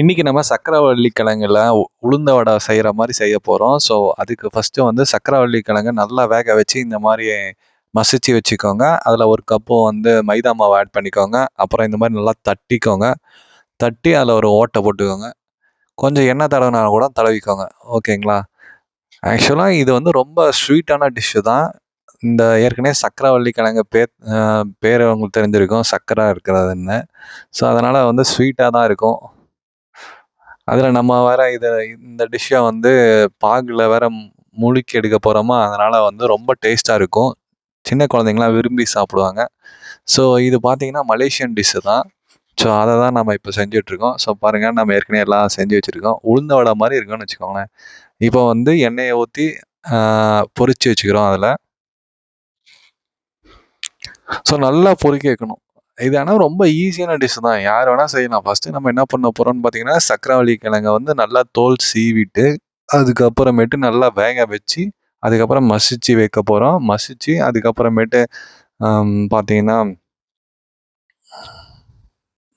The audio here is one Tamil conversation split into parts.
இன்றைக்கி நம்ம சக்கரவள்ளி கிழங்குல உளுந்த வடை செய்கிற மாதிரி செய்ய போகிறோம் ஸோ அதுக்கு ஃபஸ்ட்டு வந்து சக்கரவள்ளி கிழங்கு நல்லா வேக வச்சு இந்த மாதிரி மசிச்சு வச்சுக்கோங்க. அதில் ஒரு கப்பு வந்து மைதா மாவு ஆட் பண்ணிக்கோங்க. அப்புறம் இந்த மாதிரி நல்லா தட்டிக்கோங்க. தட்டி அதில் ஒரு ஓட்டை போட்டுக்கோங்க. கொஞ்சம் எண்ணெய் தடவினா கூட தடவிக்கோங்க. ஓகேங்களா ஆக்சுவலாக இது வந்து ரொம்ப ஸ்வீட்டான டிஷ்ஷு தான். இந்த ஏற்கனவே சக்கரவள்ளி கிழங்கு பேர் பேர் உங்களுக்கு தெரிஞ்சிருக்கும் சக்கரை இருக்கிறதுன்னு. ஸோ அதனால் வந்து ஸ்வீட்டாக தான் இருக்கும். அதில் நம்ம வேற இதை இந்த டிஷ்ஷை வந்து பாகில் வேற முழுக்கி எடுக்க போகிறோமா அதனால் வந்து ரொம்ப டேஸ்ட்டாக இருக்கும். சின்ன குழந்தைங்களாம் விரும்பி சாப்பிடுவாங்க. ஸோ இது பார்த்தீங்கன்னா மலேசியன் டிஷ்ஷு தான். ஸோ அதை தான் நம்ம இப்போ செஞ்சிட்ருக்கோம் ஸோ பாருங்கள் நம்ம ஏற்கனவே எல்லாம் செஞ்சு வச்சுருக்கோம். உளுந்த வடை மாதிரி இருக்குன்னு வச்சுக்கோங்களேன். இப்போ வந்து எண்ணெயை ஊற்றி பொறிச்சு வச்சுக்கிறோம் அதில். ஸோ நல்லா பொறிக்க வைக்கணும். இது ஆனால் ரொம்ப ஈஸியான டிஷ் தான். யார் வேணால் செய்யலாம் ஃபஸ்ட்டு நம்ம என்ன பண்ண போகிறோம்னு பார்த்தீங்கன்னா சக்கரவள்ளி கிழங்கை வந்து நல்லா தோல் சீவிட்டு அதுக்கப்புறமேட்டு நல்லா வேக வச்சு அதுக்கப்புறம் மசிச்சு வைக்க போகிறோம் மசிச்சு அதுக்கப்புறமேட்டு பார்த்தீங்கன்னா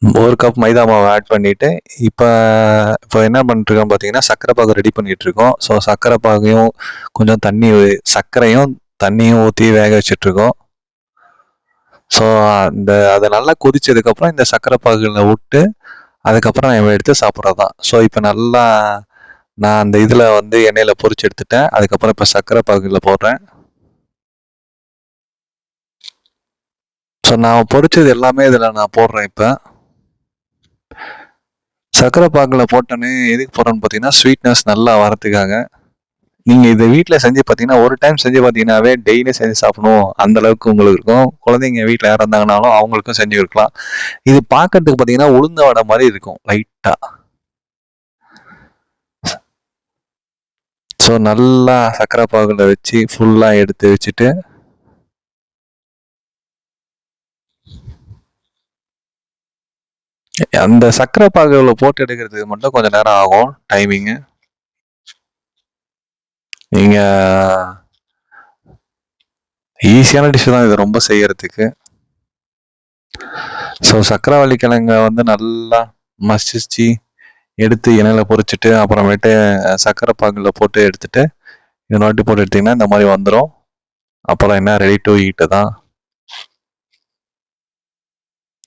ஒரு கப் மைதா மாவு ஆட் பண்ணிவிட்டு இப்போ இப்போ என்ன பண்ணிட்டுருக்கோம் பார்த்தீங்கன்னா சர்க்கரை பாகு ரெடி பண்ணிகிட்ருக்கோம் ஸோ சர்க்கரை பாகையும் கொஞ்சம் தண்ணி சர்க்கரையும் தண்ணியும் ஊற்றி வேக வச்சிட்ருக்கோம் ஸோ அந்த அதை நல்லா கொதிச்சதுக்கப்புறம் இந்த சக்கரை பாகுல விட்டு அதுக்கப்புறம் நம்ம எடுத்து சாப்பிட்றது தான் ஸோ இப்போ நல்லா நான் அந்த இதில் வந்து எண்ணெயில் பொறிச்சு எடுத்துட்டேன். அதுக்கப்புறம் இப்போ சர்க்கரை பாகுல போடுறேன். ஸோ நான் பொறிச்சது எல்லாமே இதில் நான் போடுறேன் இப்போ. சர்க்கரை பாகில் போட்டோன்னே எதுக்கு போடுறேன்னு பார்த்தீங்கன்னா ஸ்வீட்னஸ் நல்லா வரத்துக்காக நீங்கள் இதை வீட்டில் செஞ்சு பார்த்தீங்கன்னா ஒரு டைம் செஞ்சு பார்த்தீங்கன்னாவே டெய்லி செஞ்சு சாப்பிடணும். அந்த அளவுக்கு உங்களுக்கு இருக்கும். குழந்தைங்க வீட்டில் யார் இருந்தாங்கனாலும் அவங்களுக்கும் செஞ்சு கொடுக்கலாம். இது பார்க்கறதுக்கு பார்த்தீங்கன்னா உளுந்த வடை மாதிரி இருக்கும் லைட்டாக ஸோ நல்லா சக்கரை பாகுல வச்சு ஃபுல்லாக எடுத்து வச்சுட்டு அந்த சக்கரை பாகுல போட்டு எடுக்கிறதுக்கு மட்டும் கொஞ்சம் நேரம் ஆகும் டைமிங்கு நீங்கள் ஈஸியான டிஷ் தான் இது ரொம்ப செய்யறதுக்கு. ஸோ சக்கரவள்ளி கிழங்க வந்து நல்லா மசிச்சு எடுத்து எண்ணெயில் பொரிச்சிட்டு அப்புறமேட்டு சக்கரை பாகில் போட்டு எடுத்துட்டு இது நாட்டி போட்டு எடுத்திங்கன்னா இந்த மாதிரி வந்துடும் அப்புறம் என்ன ரெடி டு ஈட்டு தான்.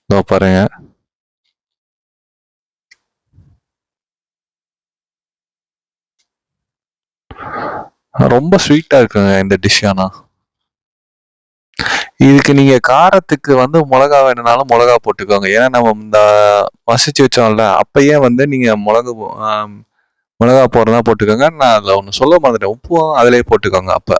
இதோ பாருங்கள் ரொம்ப ஸ்வீட்டாக இருக்குங்க இந்த டிஷ் ஆனா. இதுக்கு நீங்க காரத்துக்கு வந்து மிளகா வேணும்னாலும் மிளகா போட்டுக்கோங்க. ஏன்னா நம்ம இந்த மசிச்சு வச்சோம்ல அப்பயே வந்து நீங்க மிளகு மிளகா போடுறதா போட்டுக்கோங்க. நான் அதில் ஒன்று சொல்ல மறந்துட்டேன். உப்பும் அதிலே போட்டுக்கோங்க அப்போ.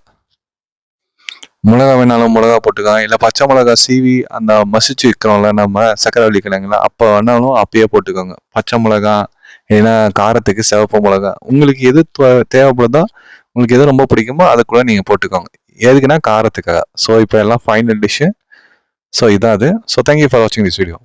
மிளகா வேணாலும் மிளகா போட்டுக்கோங்க. இல்லை பச்சை மிளகா சீவி அந்த மசிச்சு வைக்கிறோம்ல நம்ம சக்கரவள்ளி கிழங்குல அப்போ வேணாலும் அப்பயே போட்டுக்கோங்க. பச்சை மிளகா ஏன்னா காரத்துக்கு சிவப்பு மிளகா. உங்களுக்கு எது தேவைப்படுதோ உங்களுக்கு எது ரொம்ப பிடிக்குமோ அதுக்குள்ள நீங்கள் போட்டுக்கோங்க. எதுக்குன்னா காரத்துக்காக. ஸோ இப்போ எல்லாம் ஃபைனல் டிஷ்ஷு ஸோ இதான் அது. ஸோ தேங்க்யூ ஃபார் வாட்சிங் திஸ் வீடியோ